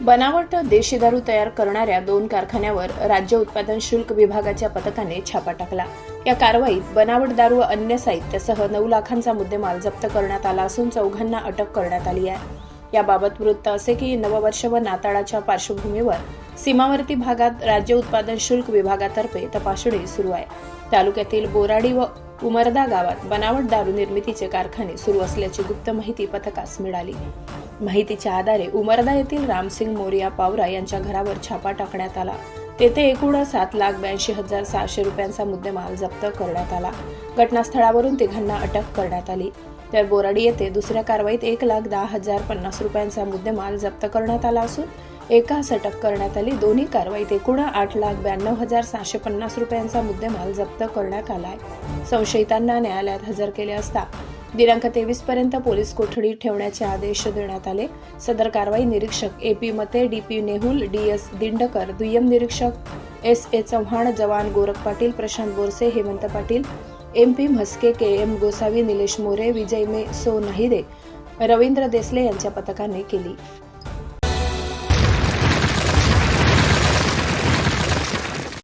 बनावट देशी दारू तयार करणाऱ्या दोन कारखान्यावर राज्य उत्पादन शुल्क विभागाच्या पथकाने छापा टाकला. या कारवाईत बनावट दारू व अन्य साहित्यासह नऊ लाखांचा मुद्देमाल जप्त करण्यात आला असून चौघांना अटक करण्यात आली आहे. याबाबत वृत्त असे की नववर्ष व नाताळाच्या पार्श्वभूमीवर सीमावर्ती भागात राज्य उत्पादन शुल्क विभागातर्फे तपासणी सुरू आहे. तालुक्यातील बोराडी व उमरदा गावात बनावट दारू निर्मितीचे कारखाने सुरू असल्याची गुप्त माहिती पथकास मिळाली. माहितीच्या आधारे उमरदा येथील रामसिंग मोरिया पावरा यांच्या घरावर छापा टाकण्यात आला. तेथे एकूण सात लाख ब्याऐंशी हजार सहाशे रुपयांचा मुद्देमाल जप्त करण्यात आला. घटनास्थळावरून तिघांना अटक करण्यात आली. तर बोराडी येथे दुसऱ्या कारवाईत एक लाख दहा हजार पन्नास रुपयांचा मुद्देमाल जप्त करण्यात आला असून एकास अटक करण्यात आली. दोन्ही कारवाईत एकूण आठ लाख ब्याण्णव हजार सहाशे पन्नास रुपयांचा मुद्देमाल जप्त करण्यात आला आहे. संशयितांना न्यायालयात हजर केले असता दिनांक तेवीस पर्यंत पोलीस कोठडी ठेवण्याचे आदेश देण्यात आले. सदर कारवाई निरीक्षक A P Mate D P Nehul D S Dindkar दुय्यम निरीक्षक एस ए चव्हाण जवान Gorakh Patil Prashant Borse Hemant Patil M P Mhaske K M Gosavi Nilesh More Vijay मे सो नहिदे रवींद्र देसले यांच्या पथकाने केली.